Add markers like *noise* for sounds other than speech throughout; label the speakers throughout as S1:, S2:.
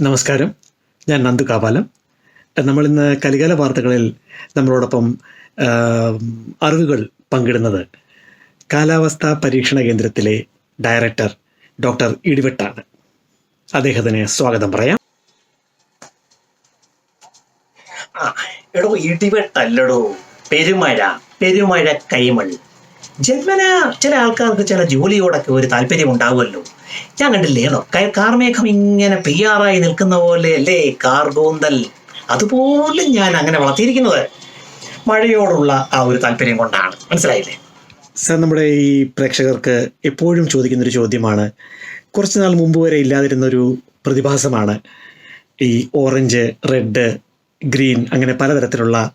S1: നമസ്കാരം. ഞാൻ നന്ദു കാപാലം നമ്മളിന്ന് കലികാല വാർത്തകളിൽ നമ്മളോടൊപ്പം അറിവുകൾ പങ്കിടുന്നത് കാലാവസ്ഥാ പരീക്ഷണ കേന്ദ്രത്തിലെ ഡയറക്ടർ ഡോക്ടർ ഇടിവെട്ടാണ്. അദ്ദേഹത്തിന് സ്വാഗതം പറയാം.
S2: എടോ ഇടിവെട്ടല്ലടോ. പെരുമഴ പെരുമഴ കൈമൾ. ജന്മന ചില ആൾക്കാർക്ക് ചില ജോലിയോടൊക്കെ ഒരു താല്പര്യം ഉണ്ടാവുമല്ലോ. ഞാൻ കണ്ടില്ലേ കാർമേഘം ഇങ്ങനെ പെയ്യാറായി നിൽക്കുന്ന പോലെ അല്ലേ കാർഗോന്തൽ അതുപോലെ ഞാൻ അങ്ങനെ വളർത്തിയിരിക്കുന്നത്. മഴയോടുള്ള ആ ഒരു താല്പര്യം കൊണ്ടാണ്. മനസ്സിലായില്ലേ?
S1: സർ നമ്മുടെ ഈ പ്രേക്ഷകർക്ക് എപ്പോഴും ചോദിക്കുന്നൊരു ചോദ്യമാണ്. കുറച്ച് നാൾ മുമ്പ് വരെ ഇല്ലാതിരുന്നൊരു പ്രതിഭാസമാണ്. ഈ ഓറഞ്ച് റെഡ് ഗ്രീൻ അങ്ങനെ പലതരത്തിലുള്ള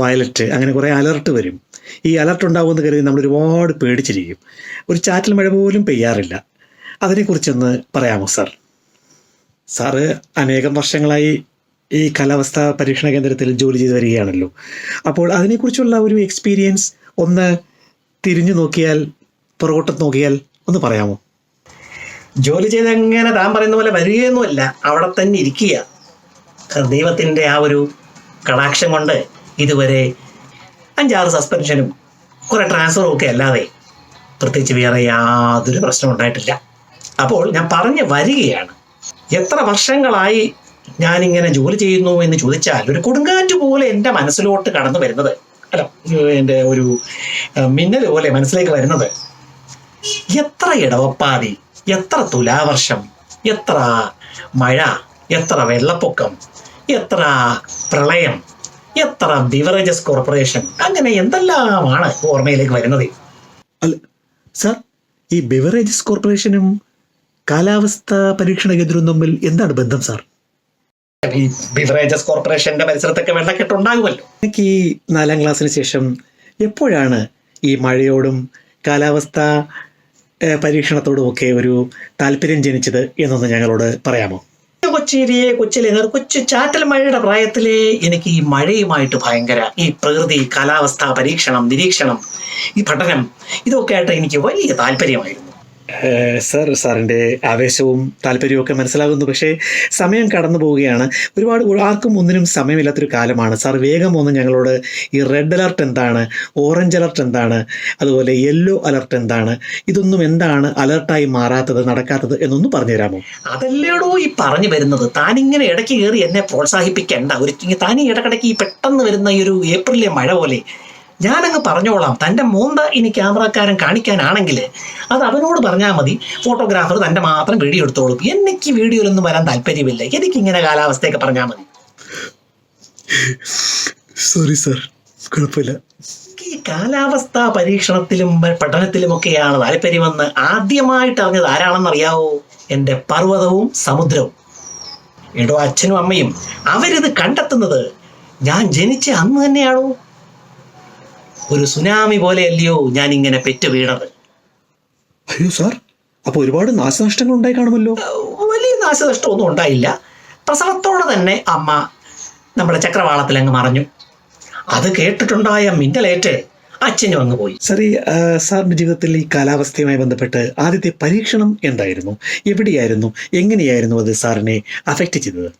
S1: വയലറ്റ് അങ്ങനെ കുറേ അലർട്ട് വരും. ഈ അലർട്ട് ഉണ്ടാകുമെന്ന് കരുതി നമ്മൾ ഒരുപാട് പേടിച്ചിരിക്കും. ഒരു ചാറ്റൽ മഴ പോലും പെയ്യാറില്ല. അതിനെക്കുറിച്ചൊന്ന് പറയാമോ സാർ? സാറ് അനേകം വർഷങ്ങളായി ഈ കാലാവസ്ഥാ പരീക്ഷണ കേന്ദ്രത്തിൽ ജോലി ചെയ്തു വരികയാണല്ലോ. അപ്പോൾ അതിനെക്കുറിച്ചുള്ള ഒരു എക്സ്പീരിയൻസ് ഒന്ന് തിരിഞ്ഞു നോക്കിയാൽ പുറകോട്ട് നോക്കിയാൽ ഒന്ന് പറയാമോ?
S2: ജോലി ചെയ്ത് എങ്ങനെ താൻ പറയുന്ന പോലെ വരികയൊന്നുമല്ല അവിടെ തന്നെ ഇരിക്കുക. ദൈവത്തിന്റെ ആ ഒരു കടാക്ഷം കൊണ്ട് ഇതുവരെ അഞ്ചാറ് സസ്പെൻഷനും കുറേ ട്രാൻസ്ഫറും ഒക്കെ അല്ലാതെ പ്രത്യേകിച്ച് വേറെ യാതൊരു പ്രശ്നം ഉണ്ടായിട്ടില്ല. അപ്പോൾ ഞാൻ പറഞ്ഞു വരികയാണ്. എത്ര വർഷങ്ങളായി ഞാനിങ്ങനെ ജോലി ചെയ്യുന്നു എന്ന് ചോദിച്ചാൽ ഒരു കൊടുങ്കാറ്റ് പോലെ എന്റെ മനസ്സിലോട്ട് കടന്നു വരുന്നത്. അല്ല എന്റെ ഒരു മിന്നൽ പോലെ മനസ്സിലേക്ക് വരുന്നത്. എത്ര ഇടവപ്പാതി എത്ര തുലാവർഷം എത്ര മഴ എത്ര വെള്ളപ്പൊക്കം എത്ര പ്രളയം എത്ര ബിവറേജസ് കോർപ്പറേഷൻ അങ്ങനെ എന്തെല്ലാമാണ് ഓർമ്മയിലേക്ക് വരുന്നത്?
S1: അല്ല സാർ ഈ ബിവറേജസ് കോർപ്പറേഷനും കാലാവസ്ഥാ പരീക്ഷണ കേന്ദ്രവും തമ്മിൽ എന്താണ് ബന്ധം സാർ?
S2: ഈ ബിവറേജസ് കോർപ്പറേഷന്റെ പരിസരത്തൊക്കെ വെള്ളക്കെട്ടുണ്ടാകുമല്ലോ
S1: എനിക്ക് ഈ നാലാം ക്ലാസ്സിന് ശേഷം എപ്പോഴാണ് ഈ മഴയോടും കാലാവസ്ഥ പരീക്ഷണത്തോടും ഒക്കെ ഒരു താല്പര്യം ജനിച്ചത് എന്നൊന്ന് ഞങ്ങളോട് പറയാമോ?
S2: കൊച്ചേരിയെ കൊച്ചിലെ കൊച്ചു ചാറ്റൽ മഴയുടെ പ്രായത്തിലെ എനിക്ക് ഈ മഴയുമായിട്ട് ഭയങ്കര ഈ പ്രകൃതി കാലാവസ്ഥ പരീക്ഷണം നിരീക്ഷണം ഈ പഠനം ഇതൊക്കെ ആയിട്ട് എനിക്ക് വലിയ താല്പര്യമായിരുന്നു.
S1: സാർ സാറിന്റെ ആവേശവും താല്പര്യവും ഒക്കെ മനസ്സിലാകുന്നു. പക്ഷേ സമയം കടന്നു പോവുകയാണ്. ഒരുപാട് ആർക്കും ഒന്നിനും സമയമില്ലാത്തൊരു കാലമാണ്. സാർ വേഗം ഒന്ന് ഞങ്ങളോട് ഈ റെഡ് അലർട്ട് എന്താണ് ഓറഞ്ച് അലർട്ട് എന്താണ് അതുപോലെ യെല്ലോ അലർട്ട് എന്താണ് ഇതൊന്നും എന്താണ് അലർട്ടായി മാറാത്തത് നടക്കാത്തത് എന്നൊന്ന് പറഞ്ഞു തരാമോ?
S2: അതല്ലേടോ ഈ പറഞ്ഞു വരുന്നത്. താനിങ്ങനെ ഇടയ്ക്ക് കയറി എന്നെ പ്രോത്സാഹിപ്പിക്കേണ്ട. ഒരു താൻ ഇടക്കിടയ്ക്ക് ഈ പെട്ടെന്ന് വരുന്ന ഈ ഒരു ഏപ്രിലെ മഴ പോലെ ഞാനങ്ങ് പറഞ്ഞോളാം. തന്റെ മോന്ത ഇനി ക്യാമറക്കാരൻ കാണിക്കാനാണെങ്കിൽ അത് അവനോട് പറഞ്ഞാൽ മതി. ഫോട്ടോഗ്രാഫർ തന്റെ മാത്രം വീഡിയോ എടുത്തോളും. എനിക്ക് വീഡിയോയിലൊന്നും വരാൻ താല്പര്യമില്ല. എനിക്കിങ്ങനെ കാലാവസ്ഥയൊക്കെ പറഞ്ഞാൽ മതി.
S1: സോറി സാർ കുഴപ്പമില്ല.
S2: ഈ കാലാവസ്ഥാ പരീക്ഷണത്തിലും പഠനത്തിലുമൊക്കെയാണ് താല്പര്യമെന്ന് ആദ്യമായിട്ട് അറിഞ്ഞത് ആരാണെന്നറിയാവോ? എന്റെ പർവതവും സമുദ്രവും. എടോ അച്ഛനും അമ്മയും. അവരിത് കണ്ടെത്തുന്നത് ഞാൻ ജനിച്ച അന്ന് തന്നെയാണോ? ഒരു സുനാമി പോലെയല്ലയോ ഞാൻ ഇങ്ങനെ പെറ്റു വീണത്.
S1: അയ്യോ സാർ അപ്പോൾ ഒരുപാട് നാശനഷ്ടങ്ങൾ ഉണ്ടായി കാണുമല്ലോ?
S2: വലിയ നാശനഷ്ടമൊന്നും ഉണ്ടായില്ല. പ്രസവത്തോടെ തന്നെ അമ്മ നമ്മുടെ ചക്രവാളത്തിൽ അങ്ങ് മറഞ്ഞു. അത് കേട്ടിട്ടുണ്ടായ മിന്നലേറ്റ് അച്ഛനും അങ്ങ് പോയി.
S1: സാറി സാറിന്റെ ജീവിതത്തിൽ ഈ കാലാവസ്ഥയുമായി ബന്ധപ്പെട്ട് ആദ്യത്തെ പരീക്ഷണം എന്തായിരുന്നു? എവിടെയായിരുന്നു? എങ്ങനെയായിരുന്നു അത് സാറിനെ അഫക്റ്റ് ചെയ്തത്?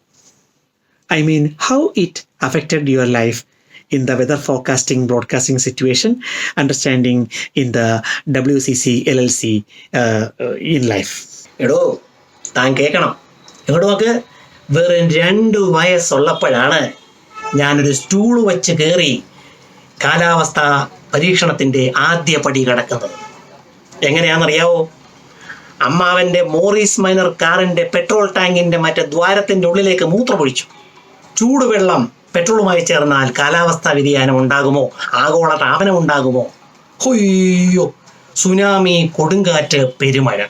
S1: I mean how it affected your life in the weather forecasting broadcasting situation, understanding in the WCC LLC uh, L L C
S2: എടോ താൻ കേൾക്കണം എങ്ങോട്ട് നോക്ക് വെറും രണ്ട് വയസ്സുള്ളപ്പോഴാണ് ഞാനൊരു സ്റ്റൂൾ വച്ച് കയറി കാലാവസ്ഥ പരീക്ഷണത്തിന്റെ ആദ്യ പടി കടക്കുന്നത്. എങ്ങനെയാണെന്നറിയാവോ? അമ്മാവന്റെ മോറീസ് മൈനർ കാറിന്റെ പെട്രോൾ ടാങ്കിന്റെ മറ്റേ ദ്വാരത്തിന്റെ ഉള്ളിലേക്ക് മൂത്രമൊഴിച്ചു. ചൂടുവെള്ളം പെട്രോളുമായി ചേർന്നാൽ കാലാവസ്ഥാ വ്യതിയാനം ഉണ്ടാകുമോ? ആഗോള താപനം ഉണ്ടാകുമോ? ഹൊയ്യോ സുനാമി കൊടുങ്കാറ്റ് പെരുമഴ.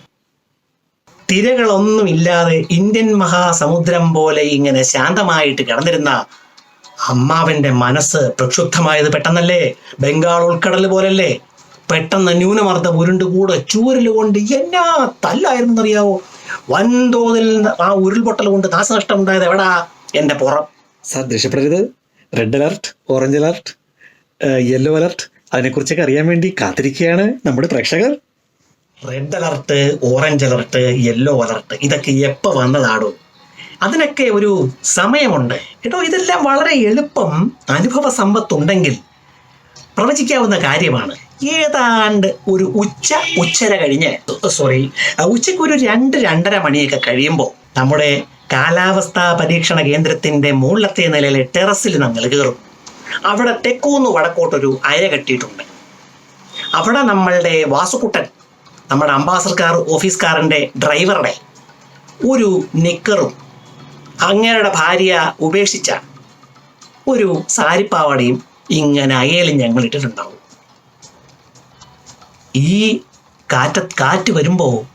S2: തിരകളൊന്നുമില്ലാതെ ഇന്ത്യൻ മഹാസമുദ്രം പോലെ ഇങ്ങനെ ശാന്തമായിട്ട് കിടന്നിരുന്ന അമ്മാവന്റെ മനസ്സ് പ്രക്ഷുബ്ധമായത് പെട്ടെന്നല്ലേ? ബംഗാൾ ഉൾക്കടൽ പോലല്ലേ? പെട്ടെന്ന് ന്യൂനമർദ്ദം ഉരുണ്ടുകൂടെ ചൂരലുകൊണ്ട് എന്നാ തല്ലായിരുന്നറിയാവോ വൻതോതിൽ ആ ഉരുൾപൊട്ടൽ കൊണ്ട് നാശനഷ്ടം ഉണ്ടായത് എവിടാ? എന്റെ പുറം.
S1: Sir ദേഷ്യപ്പെടരുത്. Red alert orange alert yellow alert അതിനെക്കുറിച്ചൊക്കെ അറിയാൻ വേണ്ടി കാത്തിരിക്കുകയാണ് നമ്മുടെ പ്രേക്ഷകർ.
S2: Red alert orange alert yellow alert ഇതൊക്കെ എപ്പോൾ വന്നതാണോ അതിനൊക്കെ ഒരു സമയമുണ്ട്. കേട്ടോ ഇതെല്ലാം വളരെ എളുപ്പം അനുഭവ സമ്പത്തുണ്ടെങ്കിൽ പ്രവചിക്കാവുന്ന കാര്യമാണ്. ഏതാണ്ട് ഒരു ഉച്ച ഉച്ചര കഴിഞ്ഞ് സോറി ഉച്ചയ്ക്ക് ഒരു രണ്ട് രണ്ടര മണിയൊക്കെ കഴിയുമ്പോൾ നമ്മുടെ കാലാവസ്ഥാ പരീക്ഷണ കേന്ദ്രത്തിന്റെ മുകളിലത്തെ നിലയിലെ ടെറസിൽ നമ്മൾ കയറും. അവിടെ തെക്കൂന്ന് വടക്കോട്ടൊരു അയ കെട്ടിയിട്ടുണ്ട്. അവിടെ നമ്മളുടെ വാസുക്കുട്ടൻ നമ്മുടെ അംബാസഡർ ഓഫീസ് ഡ്രൈവറുടെ ഒരു നിക്കറും അങ്ങയുടെ ഭാര്യ ഉപേക്ഷിച്ച ഒരു സാരിപ്പാവാടയും ഇങ്ങനെ അയലും ഞങ്ങൾ ഇട്ടിട്ടുണ്ടാവും. ഈ കാറ്റ കാറ്റ് വരുമ്പോൾ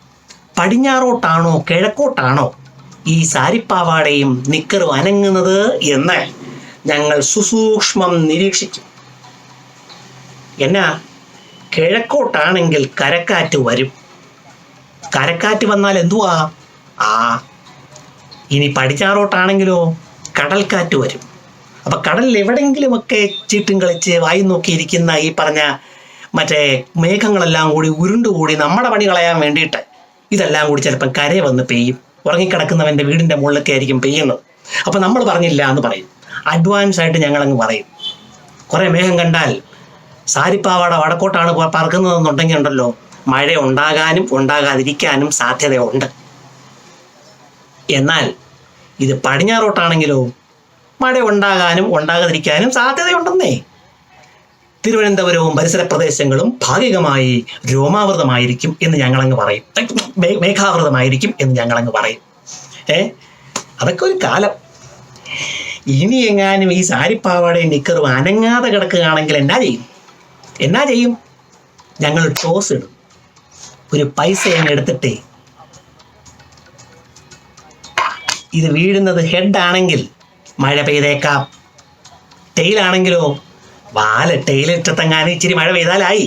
S2: പടിഞ്ഞാറോട്ടാണോ കിഴക്കോട്ടാണോ ഈ സാരിപ്പാവാടയും നിക്കറും അനങ്ങുന്നത് എന്ന് ഞങ്ങൾ സുസൂക്ഷ്മം നിരീക്ഷിച്ചു. എന്നാ കിഴക്കോട്ടാണെങ്കിൽ കരക്കാറ്റ് വരും. കരക്കാറ്റ് വന്നാൽ എന്തുവാ? ആ ഇനി പടിഞ്ഞാറോട്ടാണെങ്കിലോ കടൽക്കാറ്റ് വരും. അപ്പൊ കടലിൽ എവിടെങ്കിലുമൊക്കെ ചീട്ടും കളിച്ച് വായി നോക്കിയിരിക്കുന്ന ഈ പറഞ്ഞ മറ്റേ മേഘങ്ങളെല്ലാം കൂടി ഉരുണ്ടുകൂടി നമ്മുടെ പണി കളയാൻ വേണ്ടിയിട്ട് ഇതെല്ലാം കൂടി ചിലപ്പം കരയെ വന്ന് പെയ്യും. ഉറങ്ങിക്കിടക്കുന്നവന്റെ വീടിന്റെ മുകളിലൊക്കെ ആയിരിക്കും പെയ്യുന്നത്. അപ്പോൾ നമ്മൾ പറഞ്ഞില്ല എന്ന് പറയും. അഡ്വാൻസ് ആയിട്ട് ഞങ്ങളങ്ങ് പറയും. കുറേ മേഘം കണ്ടാൽ സാരിപ്പാവാട വടക്കോട്ടാണ് പറക്കുന്നതെന്നുണ്ടെങ്കിൽ ഉണ്ടല്ലോ മഴ ഉണ്ടാകാനും ഉണ്ടാകാതിരിക്കാനും സാധ്യതയുണ്ട്. എന്നാൽ ഇത് പടിഞ്ഞാറോട്ടാണെങ്കിലോ മഴ ഉണ്ടാകാനും ഉണ്ടാകാതിരിക്കാനും സാധ്യതയുണ്ടെന്നേ. തിരുവനന്തപുരവും പരിസര പ്രദേശങ്ങളും ഭാഗികമായി രോമാവൃതമായിരിക്കും എന്ന് ഞങ്ങളങ്ങ് പറയും. മേഘാവൃതമായിരിക്കും എന്ന് ഞങ്ങളങ്ങ് പറയും. ഏ അതൊക്കെ ഒരു കാലം. ഇനി എങ്ങാനും ഈ സാരിപ്പാവാടയും നിക്കറും അനങ്ങാതെ കിടക്കുകയാണെങ്കിൽ എന്നാ ചെയ്യും? എന്നാ ചെയ്യും? ഞങ്ങൾ ടോസ് ഇടും. ഒരു പൈസ അങ്ങ് എടുത്തിട്ടേ. ഇത് വീഴുന്നത് ഹെഡ് ആണെങ്കിൽ മഴ പെയ്തേക്കാം. ടെയിലാണെങ്കിലോ വാൽ ടെയിലിട്ടെങ്ങാനും ഇച്ചിരി മഴ പെയ്താലായി.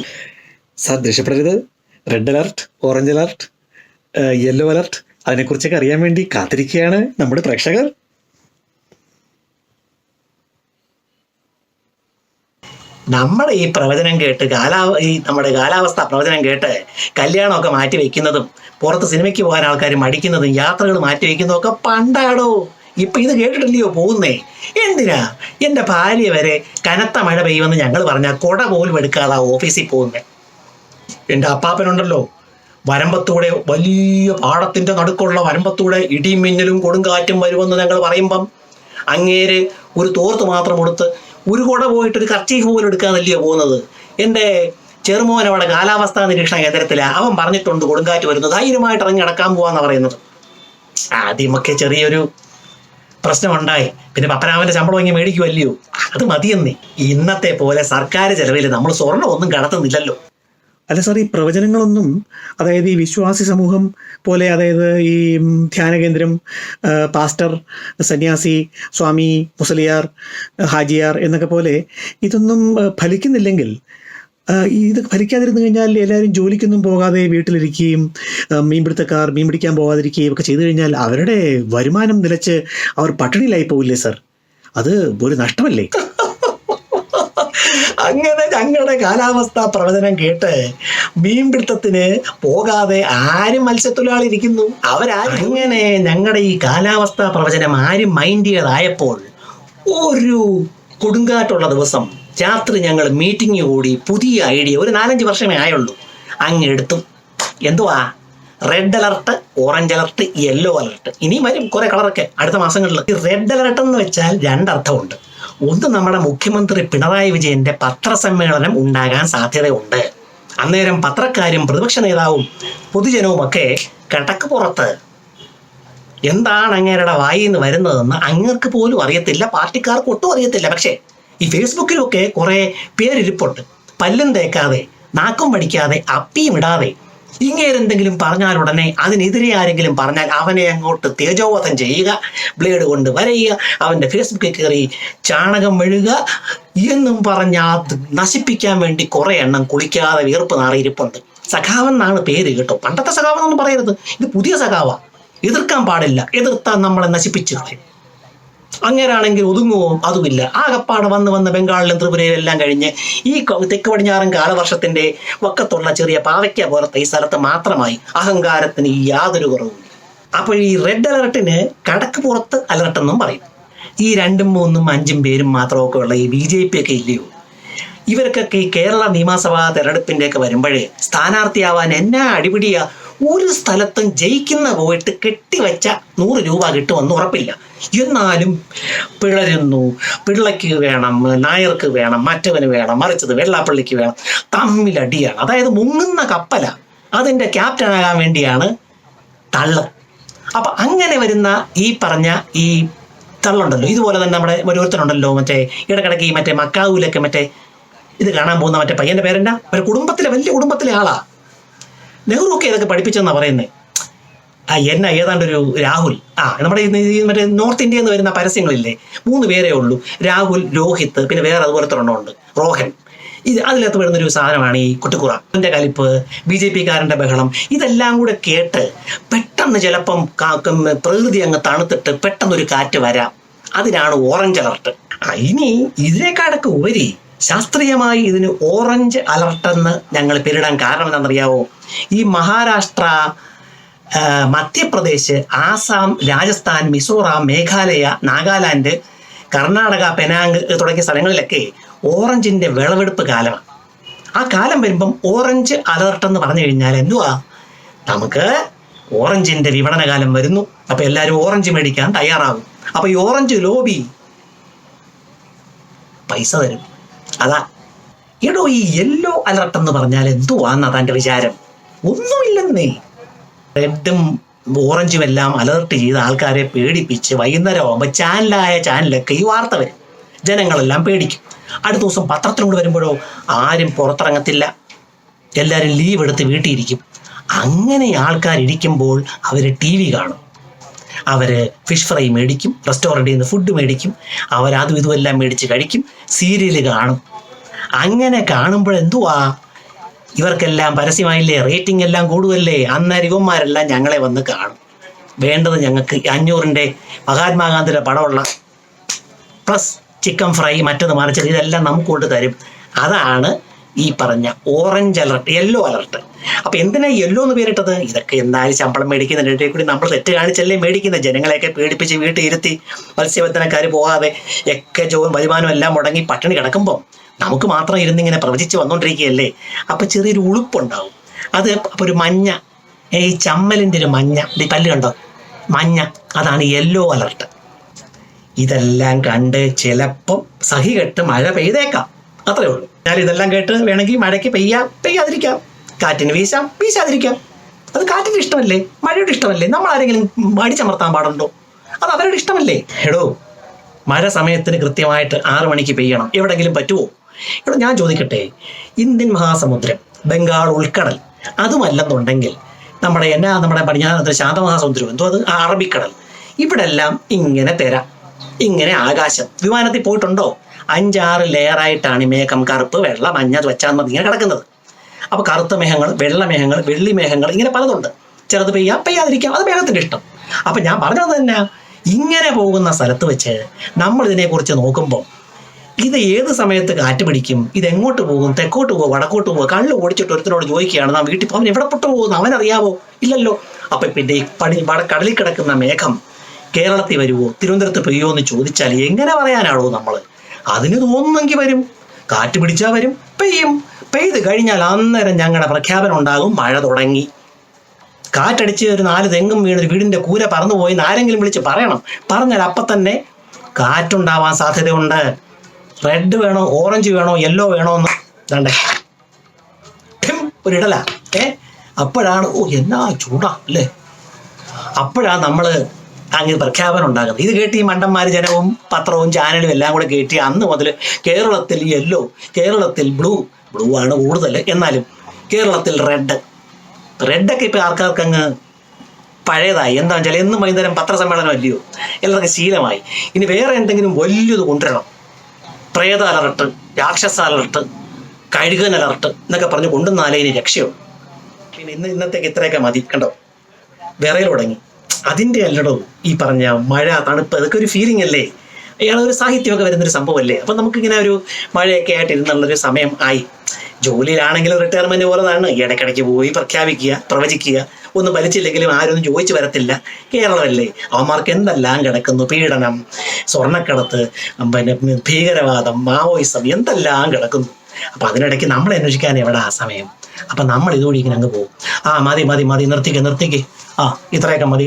S1: Sir ദേഷ്യപ്പെടരുത് red alert orange alert yellow alert അതിനെക്കുറിച്ചൊക്കെ അറിയാൻ വേണ്ടി കാത്തിരിക്കുകയാണ് നമ്മുടെ പ്രേക്ഷകർ.
S2: നമ്മുടെ ഈ പ്രവചനം കേട്ട് കാലാ ഈ നമ്മുടെ കാലാവസ്ഥ പ്രവചനം കേട്ട് കല്യാണമൊക്കെ മാറ്റി വെക്കുന്നതും പുറത്ത് സിനിമയ്ക്ക് പോകാൻ ആൾക്കാർ മടിക്കുന്നതും യാത്രകൾ മാറ്റി വെക്കുന്നതും ഒക്കെ പണ്ടാടോ? ഇപ്പൊ ഇത് കേട്ടിട്ടില്ലയോ പോകുന്നേ? എന്തിനാ? എന്റെ ഭാര്യ വരെ കനത്ത മഴ പെയ്യുമെന്ന് ഞങ്ങൾ പറഞ്ഞാൽ കുട പോലും എടുക്കാതെ ഓഫീസിൽ പോകുന്നേ. എന്റെ അപ്പാപ്പനുണ്ടല്ലോ. വരമ്പത്തൂടെ വലിയ പാടത്തിന്റെ നടുക്കുള്ള വരമ്പത്തൂടെ ഇടിയും മിന്നലും കൊടുങ്കാറ്റും വരുമെന്ന് ഞങ്ങൾ പറയുമ്പം അങ്ങേര് ഒരു തോർത്ത് മാത്രം കൊടുത്ത് ഒരു കുട പോയിട്ട് ഒരു കർച്ചീഫ് പോലും എടുക്കാന്നല്ലയോ പോകുന്നത്? എന്റെ ചെറുമോൻ അവിടെ കാലാവസ്ഥാ നിരീക്ഷണ കേന്ദ്രത്തില. അവൻ പറഞ്ഞിട്ടുണ്ട് കൊടുങ്കാറ്റ് വരുന്നത്. ധൈര്യമായിട്ട് ഇറങ്ങി നടക്കാൻ പോവാന്നാണ് പറയുന്നത്. ആദ്യമൊക്കെ ചെറിയൊരു പ്രശ്നമുണ്ടായി. പിന്നെ പപ്പനാമന്റെ ശമ്പളം ഇങ്ങനെ മേടിക്കുമല്ലയോ അത് മതിയെന്നേ. ഇന്നത്തെ പോലെ സർക്കാർ ചെലവിൽ നമ്മൾ സ്വർണം ഒന്നും കടത്തുന്നില്ലല്ലോ.
S1: അല്ല സാർ ഈ പ്രവചനങ്ങളൊന്നും അതായത് ഈ വിശ്വാസി സമൂഹം പോലെ അതായത് ഈ ധ്യാന കേന്ദ്രം പാസ്റ്റർ സന്യാസി സ്വാമി മുസലിയാർ ഹാജിയാർ എന്നൊക്കെ പോലെ ഇതൊന്നും ഫലിക്കുന്നില്ലെങ്കിൽ ഇത് ഭരിക്കാതിരുന്നു കഴിഞ്ഞാൽ എല്ലാവരും ജോലിക്കൊന്നും പോകാതെ വീട്ടിലിരിക്കുകയും മീൻപിടുത്തക്കാർ മീൻ പിടിക്കാൻ പോകാതിരിക്കുകയും ഒക്കെ ചെയ്തു കഴിഞ്ഞാൽ അവരുടെ വരുമാനം നിലച്ച് അവർ പട്ടിണിയിലായി പോവില്ലേ സർ? അത് ഒരു നഷ്ടമല്ലേ? *laughs*
S2: അങ്ങനെ ഞങ്ങളുടെ കാലാവസ്ഥാ പ്രവചനം കേട്ട് മീൻപിടുത്തത്തിന് പോകാതെ ആരും മത്സ്യത്തൊഴിലാളി ഇരിക്കുന്നു അവരങ്ങനെ ഞങ്ങളുടെ ഈ കാലാവസ്ഥാ പ്രവചനം ആരും മൈൻഡ് ചെയ്തായപ്പോൾ ഒരു കൊടുങ്കാറ്റുള്ള ദിവസം രാത്രി ഞങ്ങൾ മീറ്റിംഗ് കൂടി പുതിയ ഐഡിയ ഒരു നാലഞ്ച് വർഷമേ ആയുള്ളൂ. അങ്ങ് എടുത്തു. എന്തുവാ? Red alert orange alert yellow alert ഇനി വരും കുറെ കളറൊക്കെ അടുത്ത മാസങ്ങളിൽ ഈ റെഡ് അലർട്ട് എന്ന് വെച്ചാൽ രണ്ടർത്ഥമുണ്ട്. ഒന്ന് നമ്മുടെ മുഖ്യമന്ത്രി പിണറായി വിജയന്റെ പത്രസമ്മേളനം ഉണ്ടാകാൻ സാധ്യതയുണ്ട്. അന്നേരം പത്രക്കാരും പ്രതിപക്ഷ നേതാവും പൊതുജനവും ഒക്കെ കിടക്ക് പുറത്ത്. എന്താണ് അങ്ങേരുടെ വായിൽ നിന്ന് വരുന്നതെന്ന് അങ്ങർക്ക് പോലും അറിയത്തില്ല പാർട്ടിക്കാർക്ക് ഒട്ടും അറിയത്തില്ല. പക്ഷേ ഈ ഫേസ്ബുക്കിലൊക്കെ കുറെ പേരിരിപ്പുണ്ട്. പല്ലും തേക്കാതെ നാക്കും പഠിക്കാതെ അപ്പിയും ഇടാതെ. ഇങ്ങേരെന്തെങ്കിലും പറഞ്ഞാൽ ഉടനെ അതിനെതിരെ ആരെങ്കിലും പറഞ്ഞാൽ അവനെ അങ്ങോട്ട് തേജോവധം ചെയ്യുക ബ്ലേഡ് കൊണ്ട് വരയുക അവന്റെ ഫേസ്ബുക്കിൽ കയറി ചാണകം മെഴുക എന്നും പറഞ്ഞ അത് നശിപ്പിക്കാൻ വേണ്ടി കുറേ എണ്ണം കുളിക്കാതെ വീർപ്പ് നാറിയിരിപ്പുണ്ട് സഖാവെന്നാണ് പേര് കേട്ടോ. പണ്ടത്തെ സഖാവെന്നൊന്നും പറയരുത്. ഇത് പുതിയ സഖാവ. എതിർക്കാൻ പാടില്ല. എതിർത്താൽ നമ്മളെ നശിപ്പിച്ചു കളയും. അങ്ങേരാണെങ്കിൽ ഒതുങ്ങുമോ അതുമില്ല. ആകപ്പാട് വന്ന് വന്ന് ബംഗാളിലും ത്രിപുരയിലും എല്ലാം കഴിഞ്ഞ് ഈ തെക്ക് പടിഞ്ഞാറൻ കാലവർഷത്തിന്റെ വക്കത്തുള്ള ചെറിയ പാവയ്ക്ക പോലത്തെ ഈ സ്ഥലത്ത് മാത്രമായി അഹങ്കാരത്തിന് യാതൊരു കുറവുമില്ല. അപ്പോൾ ഈ റെഡ് അലർട്ടിന് കടക്ക് പുറത്ത് അലർട്ടെന്നും പറയും. ഈ രണ്ടും മൂന്നും അഞ്ചും പേരും മാത്രമൊക്കെ ഉള്ള ഈ ബി ജെ പി ഒക്കെ ഇല്ലയോ? ഇവർക്കൊക്കെ ഈ കേരള നിയമസഭാ തെരഞ്ഞെടുപ്പിന്റെ ഒക്കെ വരുമ്പോഴേ സ്ഥാനാർത്ഥിയാവാൻ എന്നാ അടിപിടിയാ? ഒരു സ്ഥലത്തും ജയിക്കുന്ന പോയിട്ട് കെട്ടിവെച്ച നൂറ് രൂപ കിട്ടുമെന്ന് ഉറപ്പില്ല. എന്നാലും പിളരുന്നു. പിള്ളയ്ക്ക് വേണം നായർക്ക് വേണം മറ്റവന് വേണം മറിച്ചത് വെള്ളാപ്പള്ളിക്ക് വേണം. തമ്മിലടിയാണ്. അതായത് മുങ്ങുന്ന കപ്പല അതിന്റെ ക്യാപ്റ്റനാകാൻ വേണ്ടിയാണ് തള്ള് അപ്പൊ അങ്ങനെ വരുന്ന ഈ പറഞ്ഞ ഈ തള്ളുണ്ടല്ലോ. ഇതുപോലെ തന്നെ നമ്മുടെ ഓരോരുത്തരുണ്ടല്ലോ. മറ്റേ ഇടക്കിടക്ക് ഈ മറ്റേ മക്കാവൂലൊക്കെ മറ്റേ ഇത് കാണാൻ പോകുന്ന മറ്റേ പയ്യന്റെ പേരെന്നാ ഒരു കുടുംബത്തിലെ വലിയ കുടുംബത്തിലെ ആളാ. നെഹ്റു ഒക്കെ ഇതൊക്കെ പഠിപ്പിച്ചെന്നാണ് പറയുന്നത് ആ എന്ന ഏതാണ്ട് ഒരു രാഹുൽ. ആ നമ്മുടെ മറ്റേ നോർത്ത് ഇന്ത്യയിൽ നിന്ന് വരുന്ന പരസ്യങ്ങളില്ലേ? മൂന്ന് പേരേ ഉള്ളൂ. രാഹുൽ രോഹിത് പിന്നെ വേറെ അതുപോലത്തെ ഉണ്ട്. റോഹൻ. ഇത് അതിനകത്ത് വരുന്ന ഒരു സാധനമാണ് ഈ കുട്ടിക്കുറ. എന്റെ കലിപ്പ് ബി ജെ പിക്കാരന്റെ ബഹളം ഇതെല്ലാം കൂടെ കേട്ട് പെട്ടെന്ന് ചിലപ്പം പ്രകൃതി അങ്ങ് തണുത്തിട്ട് പെട്ടെന്നൊരു കാറ്റ് വരാം. അതിനാണ് ഓറഞ്ച് അലർട്ട്. ഇനി ഇതിനേക്കാളൊക്കെ ഉപരി ശാസ്ത്രീയമായി ഇതിന് ഓറഞ്ച് അലർട്ട് എന്ന് ഞങ്ങൾ പേരിടാൻ കാരണം എന്താണെന്നറിയാവോ? ഈ മഹാരാഷ്ട്ര മധ്യപ്രദേശ് ആസാം രാജസ്ഥാൻ മിസോറാം മേഘാലയ നാഗാലാൻഡ് കർണാടക പെനാങ് തുടങ്ങിയ സ്ഥലങ്ങളിലൊക്കെ ഓറഞ്ചിന്റെ വിളവെടുപ്പ് കാലമാണ്. ആ കാലം വരുമ്പം ഓറഞ്ച് അലർട്ട് എന്ന് പറഞ്ഞു കഴിഞ്ഞാൽ എന്തുവാ? നമുക്ക് ഓറഞ്ചിന്റെ വിപണന കാലം വരുന്നു. അപ്പം എല്ലാവരും ഓറഞ്ച് മേടിക്കാൻ തയ്യാറാകും. അപ്പം ഈ ഓറഞ്ച് ലോബി പൈസ തരും. അതാ എടോ ഈ യെല്ലോ അലർട്ട് എന്ന് പറഞ്ഞാൽ എന്തുവാന്നാ തന്റെ വിചാരം? ഒന്നുമില്ലെന്നേ. റെഡും ഓറഞ്ചും എല്ലാം അലർട്ട് ചെയ്ത് ആൾക്കാരെ പേടിപ്പിച്ച് വൈകുന്നേരം ചാനലായ ചാനലൊക്കെ ഈ വാർത്ത വരും. ജനങ്ങളെല്ലാം പേടിക്കും. അടുത്ത ദിവസം പത്രത്തിനോട് വരുമ്പോഴോ ആരും പുറത്തിറങ്ങത്തില്ല. എല്ലാവരും ലീവ് എടുത്ത് വീട്ടിലിരിക്കും അങ്ങനെ ആൾക്കാർ ഇരിക്കുമ്പോൾ അവർ ടി വി കാണും. അവർ ഫിഷ് ഫ്രൈ മേടിക്കും റെസ്റ്റോറന്റിൽ നിന്ന് ഫുഡ് മേടിക്കും അവർ അതും ഇതും എല്ലാം മേടിച്ച് കഴിക്കും സീരിയൽ കാണും. അങ്ങനെ കാണുമ്പോൾ കാണുമ്പോഴെന്തുവാ ഇവർക്കെല്ലാം പരസ്യമായില്ലേ? റേറ്റിംഗ് എല്ലാം കൂടുമല്ലേ അന്നേരം ഇവന്മാരെല്ലാം ഞങ്ങളെ വന്ന് കാണും. വേണ്ടത് ഞങ്ങൾക്ക് അഞ്ഞൂറിന്റെ മഹാത്മാഗാന്ധിയുടെ പടമുള്ള പ്ലസ് ചിക്കൻ ഫ്രൈ മറ്റത് മറിച്ചത് ഇതെല്ലാം നമുക്ക് കൊണ്ട് തരും. അതാണ് ഈ പറഞ്ഞ ഓറഞ്ച് അലർട്ട് യെല്ലോ അലർട്ട് അപ്പൊ എന്തിനാ യെല്ലോ എന്ന് പേരിട്ടത്? ഇതൊക്കെ എന്തായാലും ശമ്പളം മേടിക്കുന്നതിനിടയിൽ കൂടി നമ്മൾ തെറ്റ് കാണിച്ചല്ലേ മേടിക്കുന്നത് ജനങ്ങളെയൊക്കെ പേടിപ്പിച്ച് വീട്ടിൽ ഇരുത്തി മത്സ്യബന്ധനക്കാർ പോകാതെ ഒക്കെ ജോ വരുമാനം എല്ലാം മുടങ്ങി പട്ടിണി കിടക്കുമ്പോൾ നമുക്ക് മാത്രം ഇരുന്നിങ്ങനെ പ്രവചിച്ച് വന്നുകൊണ്ടിരിക്കുകയല്ലേ അപ്പൊ ചെറിയൊരു ഉളുപ്പുണ്ടാവും. അത് അപ്പൊ ഒരു മഞ്ഞ ഈ ചമ്മലിന്റെ ഒരു മഞ്ഞ ഈ പല്ല് കണ്ടോ? മഞ്ഞ അതാണ് യെല്ലോ അലർട്ട് ഇതെല്ലാം കണ്ട് ചിലപ്പം സഹികെട്ട് മഴ പെയ്തേക്കാം. അത്രേ ഉള്ളൂ. ഞാൻ ഇതെല്ലാം കേട്ട് വേണമെങ്കിൽ മഴയ്ക്ക് പെയ്യാം പെയ്യാതിരിക്കാം. കാറ്റിന് വീശാം വീശാതിരിക്കാം. അത് കാറ്റിന് ഇഷ്ടമല്ലേ? മഴയുടെ ഇഷ്ടമല്ലേ? നമ്മൾ ആരെങ്കിലും അടിച്ചമർത്താൻ പാടുണ്ടോ? അത് അവരുടെ ഇഷ്ടമല്ലേ? എടോ മഴ സമയത്തിന് കൃത്യമായിട്ട് ആറു മണിക്ക് പെയ്യണം. എവിടെങ്കിലും പറ്റുമോ എടോ ഞാൻ ചോദിക്കട്ടെ. ഇന്ത്യൻ മഹാസമുദ്രം ബംഗാൾ ഉൾക്കടൽ അതുമല്ലെന്നുണ്ടെങ്കിൽ നമ്മുടെ എന്നാ നമ്മുടെ പടിഞ്ഞാറ് ശാന്തമഹാസമുദ്രം? എന്തോ അത്? അറബിക്കടൽ. ഇവിടെല്ലാം ഇങ്ങനെ തരാം. ഇങ്ങനെ ആകാശം. വിമാനത്തിൽ പോയിട്ടുണ്ടോ? അഞ്ചാറ് ലെയറായിട്ടാണ് ഈ മേഘം കറുപ്പ് വെള്ള മഞ്ഞ വെച്ചാൽ ഇങ്ങനെ കിടക്കുന്നത്. അപ്പോൾ കറുത്ത മേഘങ്ങൾ വെള്ള മേഘങ്ങൾ വെള്ളി മേഘങ്ങൾ ഇങ്ങനെ പലതുണ്ട്. ചിലത് പെയ്യാം പെയ്യാതിരിക്കാം. അത് മേഘത്തിന്റെ ഇഷ്ടം. അപ്പം ഞാൻ പറഞ്ഞത് തന്നെ ഇങ്ങനെ പോകുന്ന സ്ഥലത്ത് വെച്ച് നമ്മൾ ഇതിനെക്കുറിച്ച് നോക്കുമ്പോൾ ഇത് ഏത് സമയത്ത് കാറ്റ് പിടിക്കും? ഇത് എങ്ങോട്ട് പോകും? തെക്കോട്ട് പോകും വടക്കോട്ട് പോകും കള്ളു ഓടിച്ചിട്ട് ഒരുത്തനോട് ചോദിക്കുകയാണ് നാം വീട്ടിൽ പോകും എവിടെ പെട്ടു പോകുന്നു? അവനറിയാവോ ഇല്ലല്ലോ. അപ്പം പിന്നെ ഈ പടി കടലിൽ കിടക്കുന്ന മേഘം കേരളത്തിൽ വരുമോ തിരുവനന്തപുരത്ത് പെയ്യുമോ എന്ന് ചോദിച്ചാൽ എങ്ങനെ പറയാനാണോ നമ്മൾ അതിന് തോന്നുന്നെങ്കിൽ വരും. കാറ്റ് പിടിച്ചാൽ വരും. പെയ്യും. പെയ്ത് കഴിഞ്ഞാൽ അന്നേരം ഞങ്ങളുടെ പ്രഖ്യാപനം ഉണ്ടാകും. മഴ തുടങ്ങി. കാറ്റടിച്ച് ഒരു നാല് തെങ്ങും വീണ് ഒരു വീടിന്റെ കൂര പറന്നു പോയി ആരെങ്കിലും വിളിച്ച് പറയണം. പറഞ്ഞാൽ അപ്പം തന്നെ കാറ്റുണ്ടാവാൻ സാധ്യതയുണ്ട്. റെഡ് വേണോ? ഓറഞ്ച് വേണോ? യെല്ലോ വേണോ എന്ന് ഠിം, ഒരിടല ഏ? അപ്പോഴാണ് ഓ എന്നാ ചൂടാ അല്ലേ? അപ്പോഴാണ് നമ്മൾ അങ്ങനെ പ്രഖ്യാപനം ഉണ്ടാകുന്നത് ഇത് കേട്ട് ഈ മണ്ടന്മാർ ജനവും പത്രവും ചാനലും എല്ലാം കൂടെ കേട്ടി അന്ന് മുതൽ കേരളത്തിൽ യെല്ലോ കേരളത്തിൽ ബ്ലൂ ബ്ലൂ ആണ് കൂടുതൽ എന്നാലും കേരളത്തിൽ റെഡ് റെഡൊക്കെ ഇപ്പോൾ ആൾക്കാർക്ക് അങ്ങ് പഴയതായി. എന്താ വെച്ചാൽ എന്നും വൈകുന്നേരം പത്രസമ്മേളനം അല്ലയോ? എല്ലാവർക്കും ശീലമായി. ഇനി വേറെ എന്തെങ്കിലും വലിയത് കൊണ്ടുവരണം പ്രേത അലർട്ട് രാക്ഷസ അലർട്ട് കഴുകൻ അലർട്ട് എന്നൊക്കെ പറഞ്ഞ് കൊണ്ടുവന്നാലേ ഇനി രക്ഷയുള്ളൂ. പിന്നെ ഇന്ന് ഇന്നത്തേക്ക് ഇത്രയൊക്കെ മതി. കണ്ടോ? വിറയിൽ തുടങ്ങി. അതിന്റെ അല്ലടോ ഈ പറഞ്ഞ മഴ തണുപ്പ് അതൊക്കെ ഒരു ഫീലിംഗ് അല്ലേ? ഇയാൾ ഒരു സാഹിത്യമൊക്കെ വരുന്നൊരു സംഭവമല്ലേ? അപ്പം നമുക്കിങ്ങനെ ഒരു മഴയൊക്കെ ആയിട്ട് ഇരുന്നുള്ളൊരു സമയം ആയി. ജോലിയിലാണെങ്കിലും റിട്ടയർമെന്റ് പോലെതാണ്. ഇടയ്ക്കിടയ്ക്ക് പോയി പ്രഖ്യാപിക്കുക പ്രവചിക്കുക. ഒന്നും വലിച്ചില്ലെങ്കിലും ആരൊന്നും ചോദിച്ചു വരത്തില്ല. കേരളമല്ലേ? അവന്മാർക്ക് എന്തെല്ലാം കിടക്കുന്നു? പീഡനം സ്വർണക്കടത്ത് പിന്നെ ഭീകരവാദം മാവോയിസം എന്തെല്ലാം കിടക്കുന്നു? അപ്പം അതിനിടയ്ക്ക് നമ്മൾ അന്വേഷിക്കാൻ എവിടെ ആ സമയം? അപ്പൊ നമ്മൾ ഇതുകൂടി ഇങ്ങനെ അങ്ങ് പോകും. ആ മതി മതി മതി നിർത്തിക്ക് നിർത്തിക്ക്. ആ ഇത്രയൊക്കെ മതി.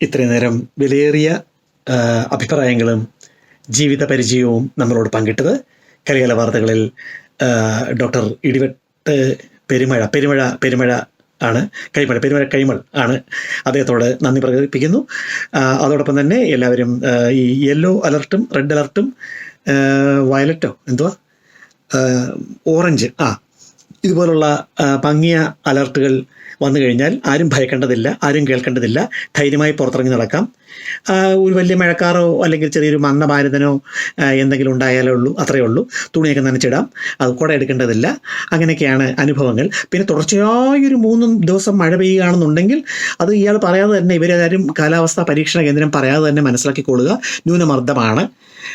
S1: ഇത്രയും നേരം വിലയേറിയ അഭിപ്രായങ്ങളും ജീവിത പരിചയവും നമ്മളോട് പങ്കിട്ടത് കലികാല വാർത്തകളിൽ ഡോക്ടർ ഇടിവെട്ട് പെരുമഴ പെരുമഴ പെരുമഴ ആണ് കൈമൾ പെരുമഴ കൈമൾ ആണ് അദ്ദേഹത്തോട് നന്ദി പ്രകടിപ്പിക്കുന്നു. അതോടൊപ്പം തന്നെ എല്ലാവരും ഈ യെല്ലോ അലർട്ടും റെഡ് അലർട്ടും വയലറ്റോ എന്തുവാ? ഓറഞ്ച് ആ ഇതുപോലുള്ള ഭംഗിയ അലർട്ടുകൾ വന്നു കഴിഞ്ഞാൽ ആരും ഭയക്കേണ്ടതില്ല ആരും കേൾക്കേണ്ടതില്ല. ധൈര്യമായി പുറത്തിറങ്ങി നടക്കാം. ഒരു വലിയ മഴക്കാറോ അല്ലെങ്കിൽ ചെറിയൊരു മന്ദഭാരതനോ എന്തെങ്കിലും ഉണ്ടായാലേ ഉള്ളൂ അത്രയേ ഉള്ളൂ. തുണിയൊക്കെ നനച്ചിടാം അത് കൂടെ എടുക്കേണ്ടതില്ല. അങ്ങനെയൊക്കെയാണ് അനുഭവങ്ങൾ. പിന്നെ തുടർച്ചയായി ഒരു മൂന്ന് ദിവസം മഴ പെയ്യുകയാണെന്നുണ്ടെങ്കിൽ അത് ഇയാൾ പറയാതെ തന്നെ ഇവരാരും കാലാവസ്ഥാ പരീക്ഷണ കേന്ദ്രം പറയാതെ തന്നെ മനസ്സിലാക്കിക്കൊള്ളുക ന്യൂനമർദ്ദമാണ്.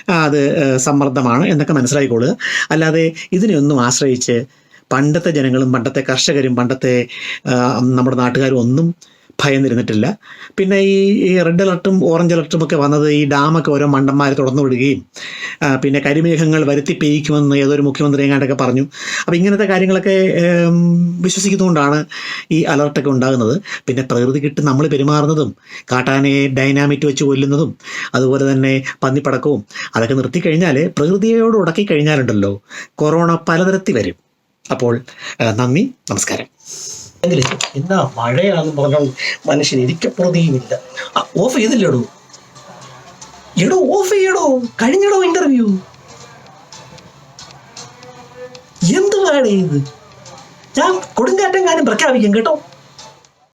S1: അത് സമ്മർദ്ദമാണ് എന്നൊക്കെ മനസ്സിലാക്കിക്കൊള്ളുക അല്ലാതെ ഇതിനെയൊന്നും ആശ്രയിച്ച് പണ്ടത്തെ ജനങ്ങളും പണ്ടത്തെ കർഷകരും പണ്ടത്തെ നമ്മുടെ നാട്ടുകാരും ഒന്നും ഭയന്നിരുന്നിട്ടില്ല. പിന്നെ ഈ ഈ റെഡ് അലർട്ടും ഓറഞ്ച് അലർട്ടും ഒക്കെ വന്നത് ഈ ഡാമൊക്കെ ഓരോ മണ്ടന്മാർ തുറന്നു വിടുകയും പിന്നെ കരിമേഘങ്ങൾ വരുത്തി പെയ്യിക്കുമെന്ന് ഏതൊരു മുഖ്യമന്ത്രി എങ്ങാണ്ടൊക്കെ പറഞ്ഞു. അപ്പോൾ ഇങ്ങനത്തെ കാര്യങ്ങളൊക്കെ വിശ്വസിക്കുന്നതുകൊണ്ടാണ് ഈ അലർട്ടൊക്കെ ഉണ്ടാകുന്നത്. പിന്നെ പ്രകൃതിക്കിട്ട് നമ്മൾ പെരുമാറുന്നതും കാട്ടാനയെ ഡൈനാമിറ്റ് വെച്ച് കൊല്ലുന്നതും അതുപോലെ തന്നെ പന്നിപ്പടക്കവും അതൊക്കെ നിർത്തിക്കഴിഞ്ഞാൽ പ്രകൃതിയോട് ഉടക്കി കഴിഞ്ഞാലുണ്ടല്ലോ കൊറോണ പലതരത്തിൽ വരും. അപ്പോൾ നന്ദി നമസ്കാരം.
S2: എന്താ മഴയാണെന്ന് പറഞ്ഞാൽ മനുഷ്യൻ ഇരിക്കപ്രതിയുമില്ല ആ, ഓഫ് ചെയ്തില്ലടോ? എടോ ഓഫ് ചെയ്യടോ? കഴിഞ്ഞടോ ഇന്റർവ്യൂ എന്തുവാടേ ഇത്? ഞാൻ കൊടുങ്കാറ്റം കാര്യം പ്രഖ്യാപിക്കും കേട്ടോ.